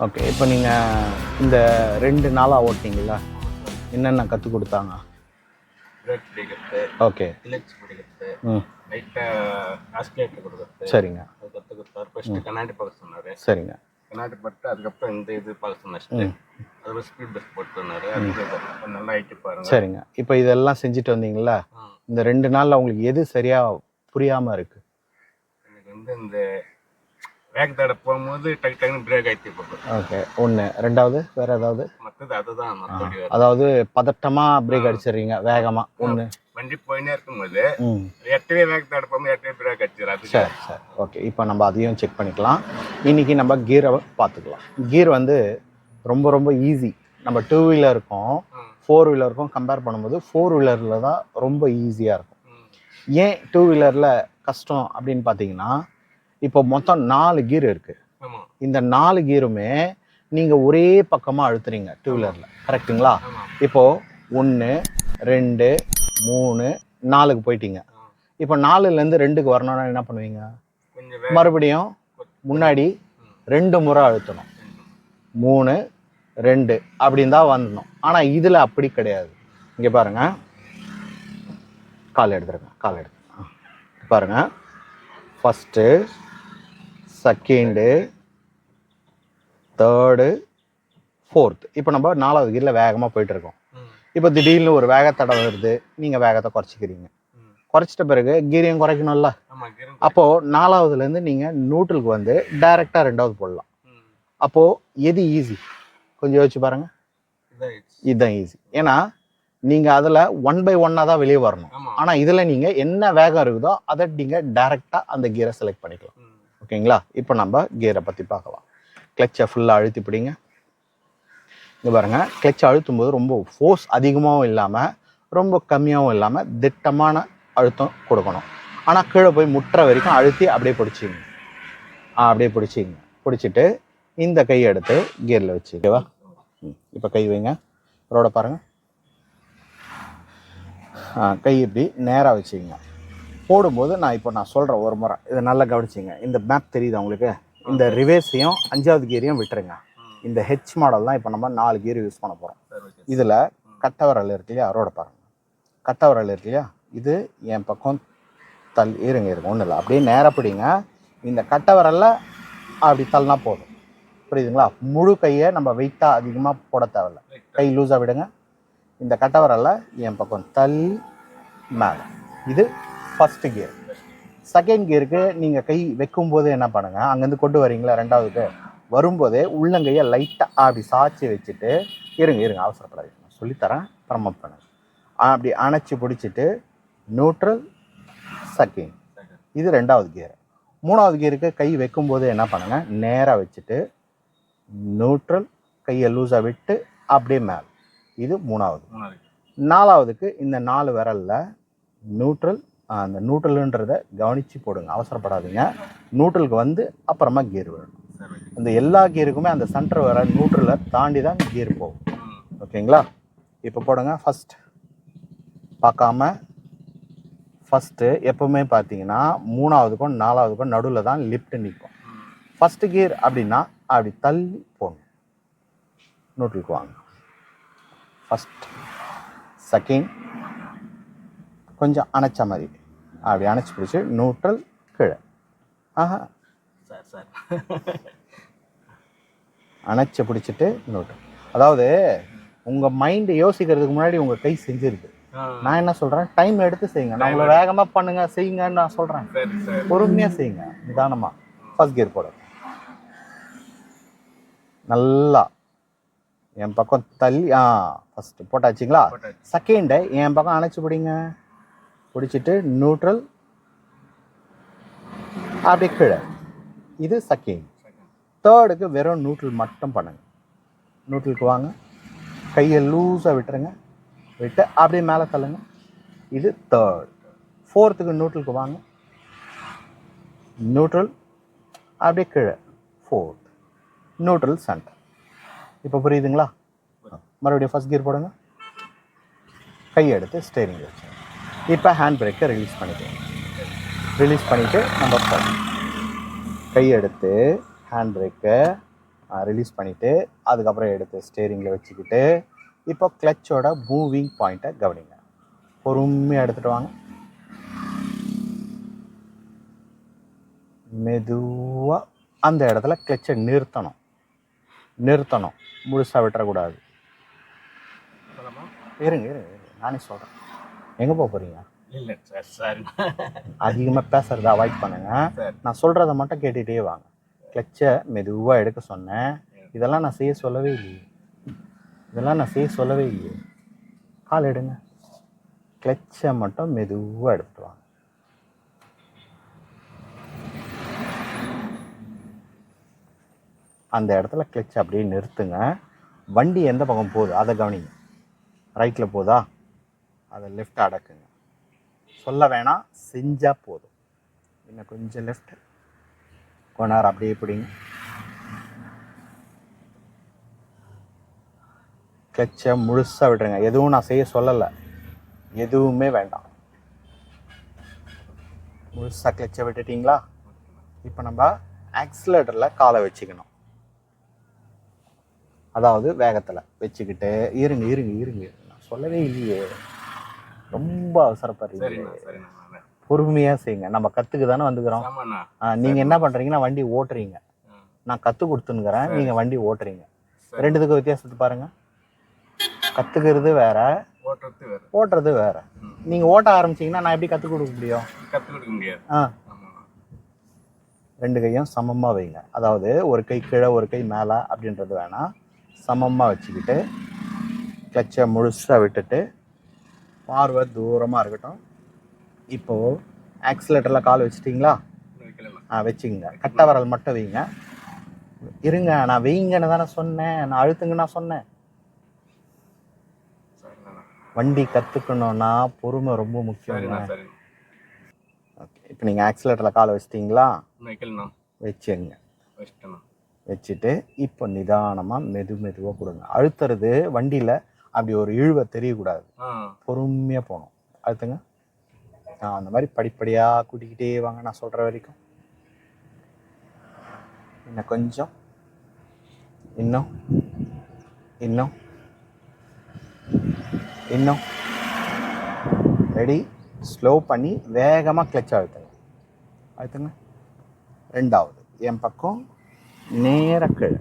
Okay இப்போ நீங்கள் இந்த ரெண்டு நாளாக ஓட்டிங்களா என்னென்ன கற்றுக் கொடுத்தாங்க? பிரேக் பிடிக்கிறது ஓகே கிளச் பிடிக்கிறது ம். லைட்டாக ஆஸ்பிலேட்டர் கொடுக்குறது சரிங்க. அது கற்றுக் கொடுத்தாரு கண்ணாடி பார்க்க சொன்னார். சரிங்க. கண்ணாடி அதுக்கப்புறம் இந்த இது பார்க்க சொன்னாச்சு அதுக்கப்புறம் ஸ்பீட் போட்டு சொன்னார். அது நல்லா பாருங்க. சரிங்க. இப்போ இதெல்லாம் செஞ்சுட்டு வந்தீங்களா. இந்த ரெண்டு நாளில் உங்களுக்கு எது சரியாக புரியாமல் இருக்குது எனக்கு வந்து இந்த வேக தடை போகும்போது டக்கு டக்குன்னு பிரேக் ஆயிடுச்சு போகும். ஓகே ஒன்று ரெண்டாவது வேறு ஏதாவது? மற்றது அதுதான் அதாவது பதட்டமாக பிரேக் அடிச்சிடுறீங்க வேகமாக ஒன்று வண்டி போயினே இருக்கும்போது எட்டவே வேக தடை போகும்போது எட்டவே பிரேக் அடிச்சிடும் அதுக்கு சரி சரி. ஓகே இப்போ நம்ம அதையும் செக் பண்ணிக்கலாம். இன்றைக்கி நம்ம கீரை பார்த்துக்கலாம். கீர் வந்து ரொம்ப ரொம்ப ஈஸி நம்ம டூ வீலருக்கும். ஃபோர் வீலருக்கும் கம்பேர் பண்ணும்போது ஃபோர் வீலரில் தான் ரொம்ப ஈஸியாக இருக்கும். ஏன் டூ வீலரில் கஷ்டம் அப்படின்னு பார்த்தீங்கன்னா இப்போ மொத்தம் நாலு கீர் இருக்குது ஆமா. இந்த நாலு கீருமே நீங்கள் ஒரே பக்கமாக அழுத்துறீங்க டூ வீலரில் கரெக்ட்டுங்களா ஆமா. இப்போது ஒன்று ரெண்டு மூணு நாலுக்கு போயிட்டீங்க. இப்போ நாலுலேருந்து ரெண்டுக்கு வரணும்னா என்ன பண்ணுவீங்க? மறுபடியும் முன்னாடி ரெண்டு முறை அழுத்தணும். மூணு ரெண்டு அப்படின்னு தான் வந்துடணும் ஆனால் இதில் அப்படி கிடையாது. இங்கே பாருங்க. கால் எடுத்துருங்க கால் எடுத்து. ஆ. பாருங்க. ஃபஸ்ட்டு செகண்டு தேர்டு ஃபோர்த் இப்போ நம்ம நாலாவது கீரில் வேகமாக போயிட்டு இருக்கோம் ம். இப்போ திடீர்னு ஒரு வேகத்தடை வருது நீங்கள் வேகத்தை குறைச்சிக்கிறீங்க. குறைச்சிட்ட பிறகு கீரையும் குறைக்கணும்ல. அப்போது நாலாவதுலேருந்து நீங்கள் நியூட்ரலுக்கு வந்து டைரெக்டாக ரெண்டாவது போடலாம். அப்போது எது ஈஸி கொஞ்சம் யோசிச்சு பாருங்கள் இதுதான் ஈஸி ஏன்னா நீங்கள் அதில் ஒன் பை ஒன்னாக தான் வெளியே வரணும். ஆனால் இதில் நீங்கள் என்ன வேகம் இருக்குதோ அதை நீங்கள் டைரெக்டாக அந்த கியரை செலக்ட் பண்ணிக்கலாம். ஓகேங்களா? இப்போ நம்ம கியரை பற்றி பார்க்கலாம். கிளச்சை ஃபுல்லாக அழுத்தி பிடிங்க. இங்கே பாருங்க கிளச்சை அழுத்தும் போது ரொம்ப ஃபோர்ஸ் அதிகமாகவும் இல்லாமல் ரொம்ப கம்மியாகவும் இல்லாமல் திட்டமான அழுத்தம் கொடுக்கணும். ஆனால் கீழே போய் முட்டுற வரைக்கும் அழுத்தி அப்படியே பிடிச்சிங்க ஆ அப்படியே பிடிச்சிங்க பிடிச்சிட்டு இந்த கையை எடுத்து கியரில் வச்சு ஓகேவா? ம் இப்போ கை வைங்க. ரோட பாருங்கள் கை இப்படி நேராக வச்சுங்க. போடும்போது நான் இப்போ நான் சொல்கிறேன் ஒரு முறை. இதை நல்லா கவனிச்சிங்க. இந்த மேப் தெரியுதா உங்களுக்கு? இந்த ரிவேர்ஸையும் அஞ்சாவது கியரையும் விட்டுருங்க. இந்த ஹெச் மாடல் தான் இப்போ நம்ம நாலு கியர் யூஸ் பண்ண போகிறோம் இதில் கட்டவரல் இருக்கு இல்லையா? ரோட பாருங்க. கட்டவரல் இருக்கு இல்லையா? இது என் பக்கம் தள் இருங்க இருங்க ஒன்றும் இல்லை. அப்படியே நேரா பிடிங்க. இந்த கட்டவரல்ல அப்படி தள்ளினா போதும். புரியுதுங்களா? முழு கையை நம்ம வெயிட்டாக அதிகமாக போட தேவையில்ல. கை லூஸாக விடுங்க. இந்த கட்டவரல்ல என் பக்கம் தள்ளி மேலே. இது ஃபஸ்ட்டு கியர் செகண்ட் கியருக்கு நீங்கள் கை வைக்கும்போது என்ன பண்ணுங்க? அங்கேருந்து கொண்டு வரீங்களா? ரெண்டாவதுக்கு வரும்போதே உள்ளங்கையை லைட்டாக அப்படி சாய்ச்சி வச்சுட்டு இருங்க இருங்க அவசரப்படாதீங்க. நான் சொல்லித்தரேன். பரம பண்ணுங்க. அப்படி அணைச்சி பிடிச்சிட்டு நியூட்ரல் செகண்ட் இது ரெண்டாவது கியர் மூணாவது கியருக்கு கை வைக்கும்போது என்ன பண்ணுங்க? நேராக வச்சுட்டு நியூட்ரல் கையை லூஸாக விட்டு அப்படியே மேலே. இது மூணாவது. மூணாவது நாலாவதுக்கு இந்த நாலு விரல்ல நியூட்ரல் அந்த நியூட்ரலுன்றதை கவனித்து போடுங்க அவசரப்படாதீங்க. நூட்டலுக்கு வந்து அப்புறமா கியர் விடணும். அந்த இந்த எல்லா கியருக்குமே அந்த சென்டர் வர நியூட்ரலை தாண்டி தான் கியர் போகும். ஓகேங்களா? இப்போ போடுங்க ஃபஸ்ட் பார்க்காம ஃபஸ்ட்டு எப்போவுமே பார்த்தீங்கன்னா மூணாவதுக்கும் நாலாவதுக்கும் நடுவில் தான் லிஃப்ட் நிற்கும். ஃபஸ்ட்டு கியர் அப்படின்னா அப்படி தள்ளி போகணும் நூட்டலுக்கு வாங்க. ஃபஸ்ட் செகண்ட் கொஞ்சம் அணைச்ச மாதிரி. அப்படி அணைச்சி பிடிச்சி நியூட்ரல் கீழே. ஆஹா. Sir sir. அணைச்சி பிடிச்சிட்டு நியூட்ரல் அதாவது உங்கள் மைண்டு யோசிக்கிறதுக்கு முன்னாடி உங்கள் கை செஞ்சிருக்கு. நான் என்ன சொல்கிறேன் டைம் எடுத்து செய்யுங்க. நான் உங்களை வேகமாக பண்ணுங்க செய்யுங்கன்னு நான் சொல்கிறேன் பொறுமையாக செய்யுங்க. நிதானமாக ஃபர்ஸ்ட் கியர் போட. நல்லா. என் பக்கம் தள்ளி ஆ ஃபஸ்ட்டு போட்டாச்சுங்களா? போட்டாச்சு. செகண்டை என் பக்கம் அணைச்சி பிடிங்க. பிடிச்சிட்டு நியூட்ரல் அப்படியே கீழே. இது செகண்ட் தேர்டுக்கு வெறும் நியூட்ரல் மட்டும் பண்ணுங்க. நியூட்ரலுக்கு வாங்க. கையை லூஸாக விட்டுருங்க. விட்டு அப்படியே மேலே தள்ளுங்க. இது தேர்ட் ஃபோர்த்துக்கு நியூட்ரலுக்கு வாங்க. நியூட்ரல் அப்படியே கீழே. ஃபோர்த் நியூட்ரல் சென்டர் இப்போ புரியுதுங்களா? மறுபடியும் ஃபர்ஸ்ட் கியர் போடுங்க. கையை எடுத்து ஸ்டேரிங் வச்சு இப்போ ஹேண்ட் பிரேக்கை ரிலீஸ் பண்ணிக்கோங்க ரிலீஸ் பண்ணிவிட்டு நம்ம start. எடுத்து ஹேண்ட் பிரேக்கை ரிலீஸ் பண்ணிவிட்டு அதுக்கப்புறம் எடுத்து ஸ்டேரிங்கில் வச்சுக்கிட்டு இப்போ கிளச்சோட மூவிங் பாயிண்ட்டை கவனிங்க. பொறுமையாக எடுத்துகிட்டு வாங்க. மெதுவாக அந்த இடத்துல கிளச்சை நிறுத்தணும். நிறுத்தணும். முழுசாக விட்டுறக்கூடாது. இருங்க இருங்க. நானே சொல்கிறேன் எங்கே போக போகிறீங்க இல்லை சார் சாரி. அதிகமாக பேசுறத அவாய்ட் பண்ணுங்க. சரி. நான் சொல்கிறத மட்டும் கேட்டுகிட்டே வாங்க. கிளச்சை மெதுவாக எடுக்க சொன்னேன். இதெல்லாம் நான் செய்ய சொல்லவே இல்லையே. இதெல்லாம் நான் செய்ய சொல்லவே இல்லையே. கால் எடுங்க. கிளச்சை மட்டும் மெதுவாக எடுத்துட்டு வாங்க. அந்த இடத்துல கிளச் அப்படியே நிறுத்துங்க. வண்டி எந்த பக்கம் போகுது? அதை கவனிங்க. ரைட்டில் போதா? அதை லெஃப்ட் அடக்குங்க. சொல்ல வேணாம் செஞ்சால் போதும். இன்னும் கொஞ்சம் லெஃப்ட் கொண்டார் அப்படியே பிடிங்க. கிளச்சை முழுசாக விட்டுருங்க. எதுவும் நான் செய்ய சொல்லலை. எதுவுமே வேண்டாம். முழுசாக கிளச்சை விட்டுட்டிங்களா? இப்போ நம்ம ஆக்சிலேட்டரில் காலை வச்சுக்கணும். அதாவது வேகத்தில் வச்சுக்கிட்டு இருங்க இருங்க இருங்க. நான் சொல்லவே இல்லையே. ரொம்ப அவசரப்படுறீங்க பொறுமையாக செய்யுங்க நம்ம கற்றுக்கு தானே வந்துக்கிறோம். நீங்க என்ன பண்றீங்கன்னா வண்டி ஓட்டுறீங்க. நான் கத்து கொடுத்துனுங்கிறேன் நீங்க வண்டி ஓட்டுறீங்க. ரெண்டுத்துக்கும் வித்தியாசத்தை பாருங்க. கத்துக்கிறது வேற. ஓட்டுறது வேறு. நீங்க ஓட்ட ஆரம்பிச்சீங்கன்னா நான் எப்படி கத்து கொடுக்க முடியும்? கொடுக்க முடியாது. ஆமாண்ணா. ரெண்டு கையும் சமமா வைங்க. அதாவது ஒரு கை கீழே ஒரு கை மேலே அப்படின்றது வேணாம். சமமா வச்சுக்கிட்டு கிளச்சை முழுசா விட்டுட்டு பார்வை தூரமா இருக்கட்டும். இப்போ ஆக்சிலேட்டரில் கால் வச்சிட்டிங்களா? ஆ வச்சுக்கோங்க. கட்டை விரல் மட்டும் வைங்க. இருங்க நான் வைங்கன்னு தானே சொன்னேன். நான் அழுத்துங்க நான் சொன்னேன். வண்டி கற்றுக்கணுன்னா பொறுமை ரொம்ப முக்கியம் ஓகே இப்போ நீங்கள் ஆக்சிலேட்டரில் காலை வச்சிட்டிங்களா? வச்சுங்க வச்சுட்டு இப்போ நிதானமாக மெது மெதுவாக கொடுங்க. அழுத்துறது வண்டியில் அப்படி ஒரு இழுவை தெரியக்கூடாது. பொறுமையாக போகணும். அழுத்துங்க ஆ அந்த மாதிரி படிப்படியாக கூட்டிக்கிட்டே வாங்க நான் சொல்கிற வரைக்கும். இன்னும் கொஞ்சம். இன்னும். இன்னும். இன்னும். ரெடி ஸ்லோ பண்ணி வேகமாக கிளச் அழுத்துங்க அழுத்துங்க ரெண்டாவது என் பக்கம் நேர கீழே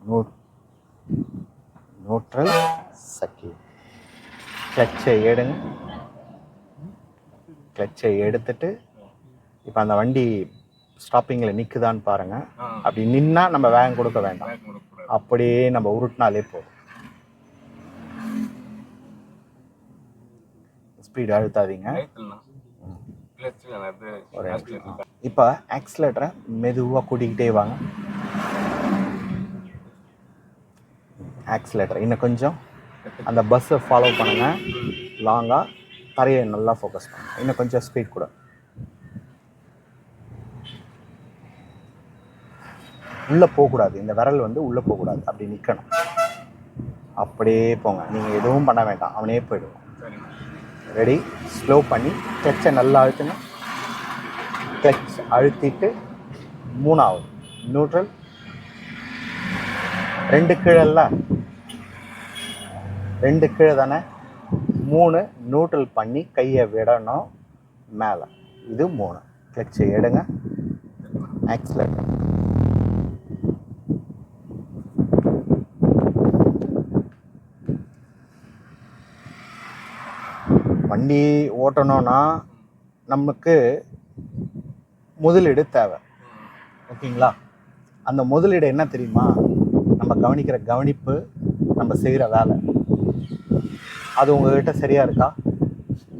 நூ நூற்றல் சக்கி கிளச்சை எடுங்க. கிளச்சை எடுத்துட்டு இப்போ அந்த வண்டி ஸ்டாப்பிங்கில் நிற்குதான்னு பாருங்கள் அப்படி நின்னா நம்ம வேகம் கொடுக்க வேண்டாம். அப்படியே நம்ம உருட்டினாலே போதும். ஸ்பீடு அழுத்தாதீங்க. இப்போ ஆக்சிலேட்டரை மெதுவாக கூட்டிக்கிட்டே வாங்க. ஆக்சிலேட்டர் இன்னும் கொஞ்சம் அந்த பஸ்ஸை ஃபாலோ பண்ணுங்கள் லாங்காக தரையை நல்லா ஃபோக்கஸ் பண்ணுங்கள் இன்னும் கொஞ்சம் ஸ்பீட் கூட. உள்ளே போகக்கூடாது. இந்த விரல் வந்து உள்ளே போகக்கூடாது. அப்படி நிற்கணும் அப்படியே போங்க. நீங்கள் எதுவும் பண்ண வேண்டாம். அவனே போயிடுவான். ரெடி ஸ்லோ பண்ணி கிளச்சை நல்லா அழுத்துங்க. கிளச் அழுத்திட்டு மூணாவது. நியூட்ரல் ரெண்டு கீழல்ல. ரெண்டு கீழே தானே? மூணு நியூட்ரல் பண்ணி கையை விடணும் மேலே. இது மூணு. கிளச்சை எடுங்க. ஆக்சிலேட்டர் வண்டி ஓட்டணும்னா நமக்கு முதலீடு தேவை. ஓகேங்களா? அந்த முதலீடு என்ன தெரியுமா? நம்ம கவனிக்கிற கவனிப்பு நம்ம செய்கிற வேலை. அது உங்ககிட்ட சரியா இருக்கா?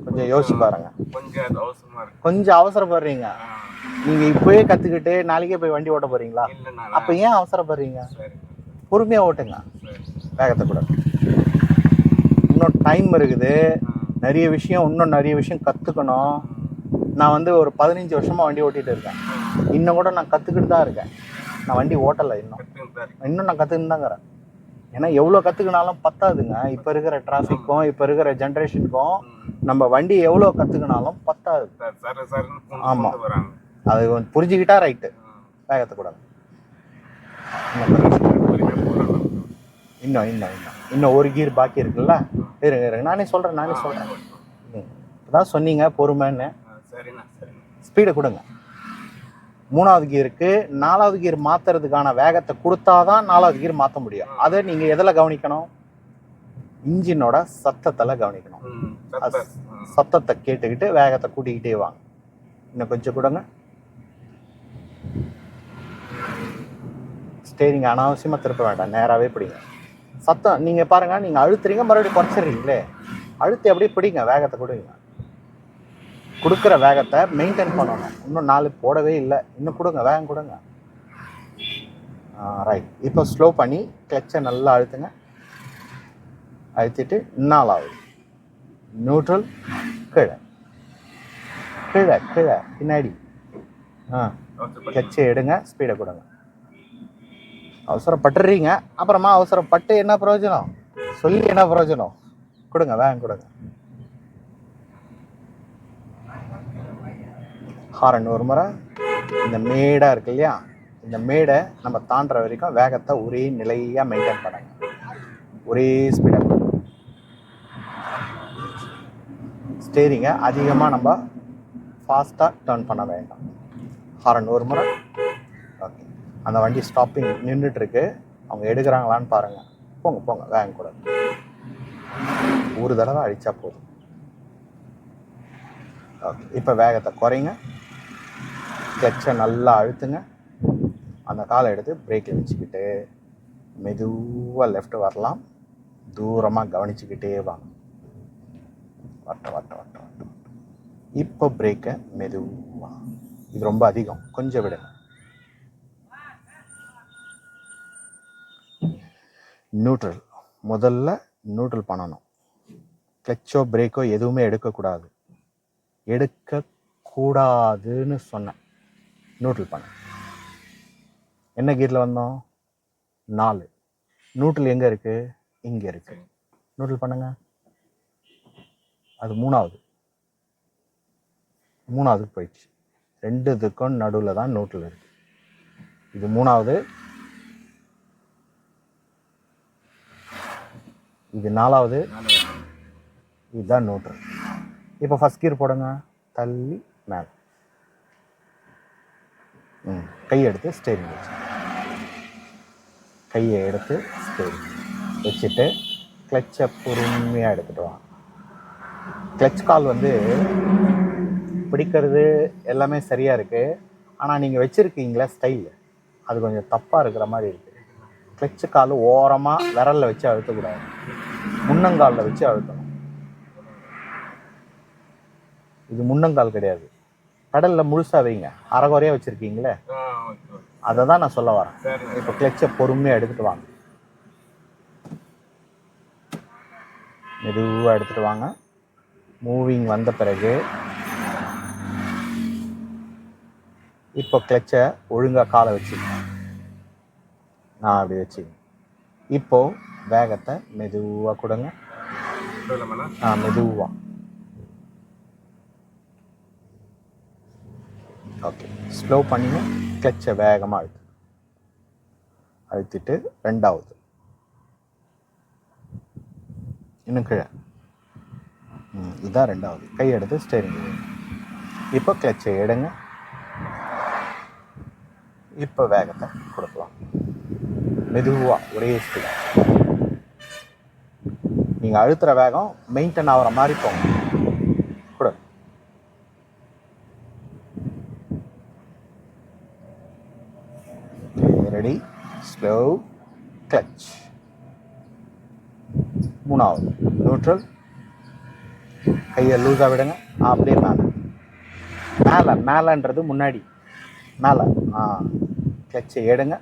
கொஞ்சம் யோசிச்சு பாருங்க. கொஞ்சம் அது அவசரமா இருக்கு. கொஞ்சம் அவசரப்படுறீங்க. நீங்க இப்பவே கத்துக்கிட்டு நாளைக்கே போய் வண்டி ஓட்ட போறீங்களா? அப்ப ஏன் அவசரப்படுறீங்க? பொறுமையா ஓட்டுங்க. வேகத்தை கூட. இன்னும் டைம் இருக்குது. நிறைய விஷயம் இன்னும் நிறைய விஷயம் கற்றுக்கணும் நான் வந்து ஒரு பதினஞ்சு வருஷமாக வண்டி ஓட்டிகிட்டு இருக்கேன். இன்னும் கூட நான் கற்றுக்கிட்டு தான் இருக்கேன். நான் வண்டி ஓட்டலை இன்னும். தான். இன்னும் நான் கற்றுக்கிட்டு தாங்கிறேன் ஏன்னா எவ்வளோ கற்றுக்கினாலும் பத்தாதுங்க. இப்போ இருக்கிற டிராஃபிக்கும் இப்போ இருக்கிற ஜென்ரேஷனுக்கும். நம்ம வண்டி எவ்வளோ கற்றுக்கினாலும் பத்தாது. சார் சார் சார்னு phone ஆமா. கொண்டு வராங்க. அது புரிஞ்சுக்கிட்டா ரைட்டு ஆ, வேகத்தை கூடாது பொறுமையாக போடணும் இன்னும் இன்னும் இன்னும். இன்னும் ஒரு கீர் பாக்கி இருக்குல்ல? இருங்க இருங்க நானே சொல்கிறேன் நானே சொல்கிறேன் இப்போதான் சொன்னீங்க பொறுமைன்னு. ஸ்பீடை கொடுங்க. மூணாவது கீருக்கு நாலாவது கீர் மாத்துறதுக்கான வேகத்தை கொடுத்தாதான் நாலாவது கீர் மாற்ற முடியும். அதை நீங்கள் எதில் கவனிக்கணும்? இன்ஜினோட சத்தத்தில் கவனிக்கணும். சத்தத்தை. கேட்டுக்கிட்டு வேகத்தை கூட்டிக்கிட்டே வாங்க. இன்னும் கொஞ்சம் கொடுங்க. ஸ்டேரிங் அனாவசியமாக திருப்ப வேண்டாம். நேராகவே பிடிங்க. சத்தம் நீங்கள் பாருங்கள் நீங்கள் அழுத்துறீங்க மறுபடியும் குறைச்சிடுறீங்களே. அழுத்தி அப்படியே பிடிங்க வேகத்தை கொடுங்க. கொடுக்குற வேகத்தை மெயின்டைன் பண்ணணும். இன்னும் நாலு போடவே இல்லை. இன்னும் கொடுங்க வேகம் கொடுங்க. ரைட் இப்போ ஸ்லோ பண்ணி கிளச்சை நல்லா அழுத்துங்க. அழுத்திட்டு நாலாவது நியூட்ரல் கீழே. கீழே கீழே. பின்னாடி. ஆ கிளச்சை எடுங்க ஸ்பீடை கொடுங்க. அவசரப்பட்டுறீங்க. அப்புறமா அவசரப்பட்டு என்ன பிரயோஜனம்? சொல்லி என்ன பிரயோஜனம்? கொடுங்க வேகம் கொடுங்க. ஹாரன் ஒரு முறை. இந்த மேடாக இருக்கு இல்லையா? இந்த மேடை நம்ம தாண்டுற வரைக்கும் வேகத்தை ஒரே நிலையாக மெயின்டைன் பண்ணுங்க. ஒரே ஸ்பீடாக கொடுங்க ஸ்டேரிங்கை அதிகமாக நம்ம ஃபாஸ்ட்டாக டேர்ன் பண்ண வேண்டாம். ஹாரன் ஒரு முறை. ஓகே. அந்த வண்டி ஸ்டாப்பிங் நின்றுட்டுருக்கு. அவங்க எடுக்கிறாங்களான்னு பாருங்கள் போங்க போங்க. வேங்க கூட. ஒரு தடவை அடிச்சா போதும். ஓகே. இப்போ வேகத்தை குறைங்க. கிளச்சை நல்லா அழுத்துங்க. அந்த காலை எடுத்து பிரேக்கில் வச்சுக்கிட்டு மெதுவாக லெஃப்ட் வரலாம். தூரமாக கவனிச்சுக்கிட்டே வாங்க. வட்ட வட்ட வட்ட வட்ட இப்போ பிரேக்கை மெதுவா. இது ரொம்ப அதிகம். கொஞ்சம் விடுங்க நியூட்ரல் முதல்ல நியூட்ரல் பண்ணணும். கிளச்சோ பிரேக்கோ எதுவுமே எடுக்கக்கூடாது. எடுக்கக்கூடாதுன்னு சொன்னேன். நியூட்ரல் பண்ண. என்ன கீரில் வந்தோம்? நாலு. நியூட்ரல் எங்கே இருக்குது இங்கே இருக்குது நியூட்ரல் பண்ணுங்க. அது மூணாவது. மூணாவதுக்கு போயிடுச்சு. ரெண்டு இதுக்கும் நடுவில் தான் நோட்டில் இருக்கு. இது மூணாவது. இது நாலாவது. இதுதான் நோட்ரு இப்போ ஃபஸ்ட் கீர் போடுங்க. தள்ளி மேலே. கை எடுத்து ஸ்டேரிங் வச்சு. கையை எடுத்து ஸ்டேரிங் வச்சுட்டு கிளச்சை பொறுமையாக எடுத்துகிட்டு வாங்க கிளச் கால் வந்து பிடிக்கிறது எல்லாமே சரியாக இருக்குது ஆனால் நீங்கள் வச்சுருக்கீங்களா ஸ்டைல் அது கொஞ்சம் தப்பாக இருக்கிற மாதிரி இருக்குது கிளச்சு கால் ஓரமாக விரலில் வச்சு அழுத்தக்கூடாது. முன்னங்காலில் வச்சு அழுத்தணும். இது முன்னங்கால் கிடையாது. கடலில் முழுசாக வைங்க. அரைகுறையாக வச்சுருக்கீங்களே? அதை தான் நான் சொல்ல வரேன். இப்போ கிளச்சை பொறுமையாக எடுத்துகிட்டு வாங்க. மெதுவாக எடுத்துகிட்டு வாங்க. மூவிங் வந்த பிறகு இப்போ கிளச்சை ஒழுங்காக காலை வச்சுக்கங்க. நான் அப்படி வச்சுக்கங்க. இப்போ வேகத்தை மெதுவாக கொடுங்க. ஆ மெதுவாக ஓகே ஸ்லோ பண்ணிங்க கிளச்சை வேகமாக அழுத்து. அழுத்திட்டு ரெண்டாவது. இன்னும் கீழே. இதுதான் ரெண்டாவது. கை எடுத்து ஸ்டேரிங் இப்போ கிளச்சை எடுங்க. இப்போ வேகத்தை கொடுக்கலாம். மெதுவாக ஒரே ஸ்பீடாக நீங்கள் அழுத்துற வேகம் மெயின்டைன் ஆகிற மாதிரி போங்க கொடு ரெடி ஸ்லோ கிளச் மூணாவது. நியூட்ரல் கையை லூஸாக விடுங்க. அப்படியே மேலே. மேலே மேலேன்றது முன்னாடி. மேலே. ஆ கிளச்சை எடுங்க.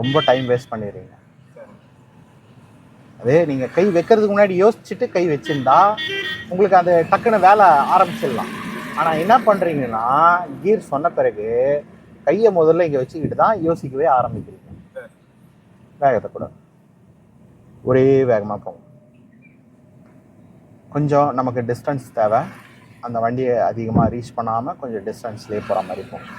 ரொம்ப டைம் வேஸ்ட் பண்ணிடுறீங்க. அதே நீங்கள் கை வைக்கிறதுக்கு முன்னாடி யோசிச்சுட்டு கை வச்சுருந்தா உங்களுக்கு அந்த டக்குன்னு வேலை ஆரம்பிச்சிடலாம். ஆனால் என்ன பண்ணுறீங்கன்னா கீர் சொன்ன பிறகு கையை முதல்ல இங்கே வச்சுக்கிட்டு தான் யோசிக்கவே ஆரம்பிக்கிறீங்க. வேகத்தை கூட. ஒரே வேகமாக போகும் கொஞ்சம் நமக்கு டிஸ்டன்ஸ் தேவை. அந்த வண்டியை அதிகமாக ரீச் பண்ணாமல் கொஞ்சம் டிஸ்டன்ஸ்லேயே போகிற மாதிரி போகும்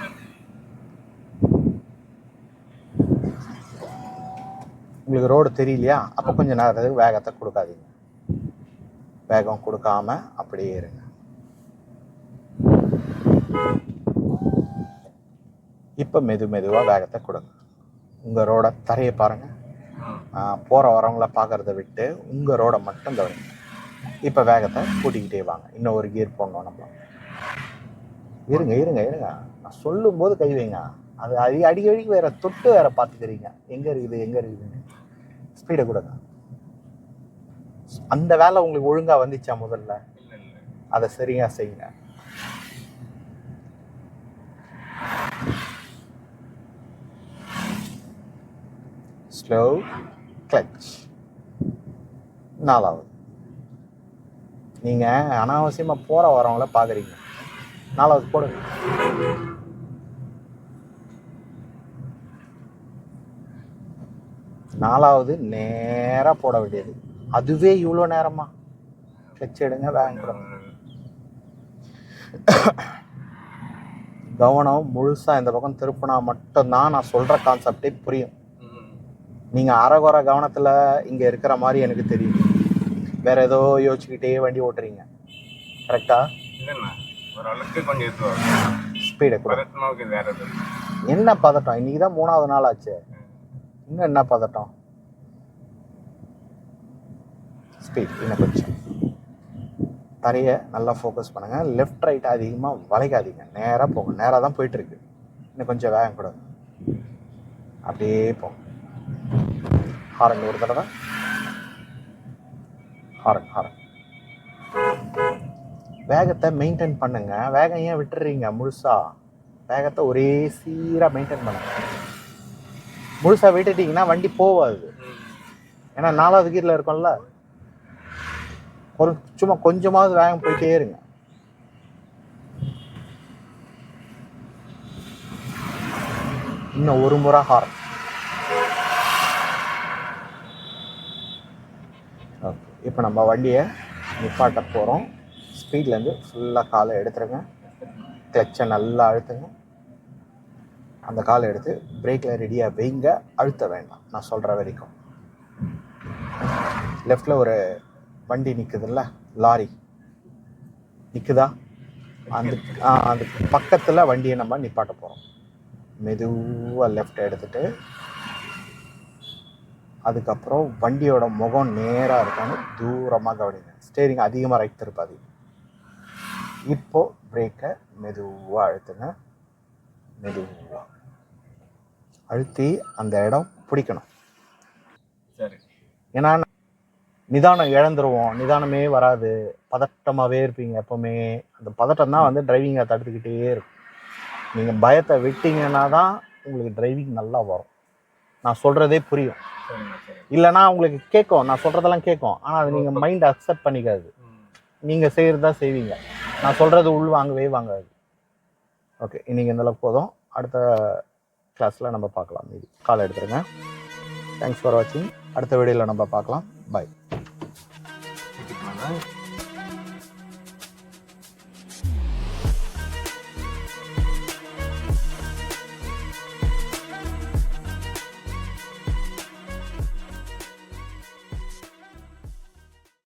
உங்களுக்கு ரோடு தெரியலையா? அப்போ கொஞ்சம் நேரத்துக்கு வேகத்தை கொடுக்காதீங்க. வேகம் கொடுக்காம அப்படியே இருங்க. இப்போ மெது மெதுவாக வேகத்தை கொடுங்க. உங்கள் ரோட தரையை பாருங்கள் போகிற வரவங்கள பார்க்கறத விட்டு உங்கள் ரோடை மட்டும் கவனிங்க. இப்போ வேகத்தை கூட்டிக்கிட்டே வாங்க. இன்னும் ஒரு கியர் போடணும் நம்ம. இருங்க இருங்க இருங்க. நான் சொல்லும்போது கை வைங்க. அது அடி அடிக்கடி வேற தொட்டு வேற பார்த்துக்கிறீங்க எங்கே இருக்குது எங்கே இருக்குதுன்னு. ஸ்பீடை கொடுங்க. அந்த வேலை உங்களுக்கு ஒழுங்காக வந்துச்சா முதல்ல? அதை சரியா செய்யுங்க. ஸ்லோ கிளச் நாலாவது. நீங்கள் அனாவசியமாக போகிற வரவங்கள பார்க்குறீங்க நாலாவது போடுங்க நாலாவது நேராக போட வேண்டியது. அதுவே இவ்வளோ நேரமா? கிளச் எடுங்க வேகம் கொடுங்க கவனம் முழுசாக இந்த பக்கம் திருப்பினா மட்டும்தான் நான் சொல்கிற கான்செப்டே புரியும். ம். நீங்க அறகுறை கவனத்துல இங்க இருக்கிற மாதிரி எனக்கு தெரியும். வேற ஏதோ யோசிச்சுக்கிட்டே வண்டி ஓட்டுறீங்க. கரெக்டா இல்லைண்ணா. ஓரளவுக்கு கொஞ்சம் ஸ்பீடை கூட. பதட்டமாக வேற. என்ன பதட்டம்? இன்னைக்கு தான் மூணாவது நாள் ஆச்சு. இன்னும் என்ன பதட்டம்? ஸ்பீட் இன்னும் கொஞ்சம். தரையை நல்லா ஃபோக்கஸ் பண்ணுங்க. லெஃப்ட் ரைட் அதிகமாக வளைக்காதீங்க. நேராக போங்க. நேராக தான் போயிட்டு இருக்கு. இன்னும் கொஞ்சம் வேகம் கொடுங்க. அப்படியே போங்க. ஹாரன் ஒரு தடவை. Horn horn. வேகத்தை மெயின்டைன் பண்ணுங்க. வேகம் ஏன் விட்டுறீங்க முழுசா? வேகத்தை ஒரே சீராக மெயின்டைன் பண்ணுங்க முழுசாக விட்டுட்டீங்கன்னா வண்டி போவாது. ஏன்னா நாலாவது கீரில் இருக்கும்ல. ஒரு சும்மா கொஞ்சமாவது வேகம் போயிட்டே இருங்க. இன்னும் ஒரு முறை ஹார்ன் ஓகே இப்போ நம்ம வண்டியை நிப்பாட்ட போகிறோம். ஸ்பீட்லேருந்து ஃபுல்லாக காலை எடுத்துருங்க. கிளச்சை நல்லா அழுத்துங்க. அந்த காலை எடுத்து பிரேக்கில் ரெடியாக வைங்க. அழுத்த வேண்டாம். நான் சொல்கிற வரைக்கும். லெஃப்டில் ஒரு வண்டி நிற்குதுல்ல லாரி. நிற்குதா அந்த அந்த பக்கத்தில் வண்டியை நம்ம நிப்பாட்ட போகிறோம் மெதுவாக லெஃப்ட் எடுத்துகிட்டு அதுக்கப்புறம் வண்டியோட முகம் நேராக இருக்கான்னு தூரமாக கவனிங்க. ஸ்டேரிங் அதிகமாக ரைட் திருப்பாது இப்போ பிரேக்கை மெதுவாக அழுத்துங்க. மெதுவாக அழுத்தி அந்த இடம் பிடிக்கணும். சரி. ஏன்னா நிதானம் இழந்துருவோம். நிதானமே வராது. பதட்டமாகவே இருப்பீங்க எப்பவுமே. அந்த பதட்டம் தான் வந்து டிரைவிங்கை தடுத்துக்கிட்டே இருக்கும். நீங்கள் பயத்தை விட்டீங்கன்னா தான் உங்களுக்கு டிரைவிங் நல்லா வரும். நான் சொல்கிறதே புரியும். இல்லைன்னா உங்களுக்கு கேட்கும் நான் சொல்கிறதெல்லாம் கேட்கும் ஆனால் அது நீங்கள் மைண்ட் அக்செப்ட் பண்ணிக்காது. நீங்கள் செய்கிறது தான் செய்வீங்க. நான் சொல்கிறது உள் வாங்கவே வாங்காது. ஓகே இன்னைக்கு இந்த அளவுக்கு போதும். அடுத்த கிளாஸில் நம்ம பார்க்கலாம். மீதி கால் எடுத்துருங்க. தேங்க்ஸ் ஃபார் வாட்சிங் அடுத்த வீடியோவில் நம்ம பார்க்கலாம். பாய்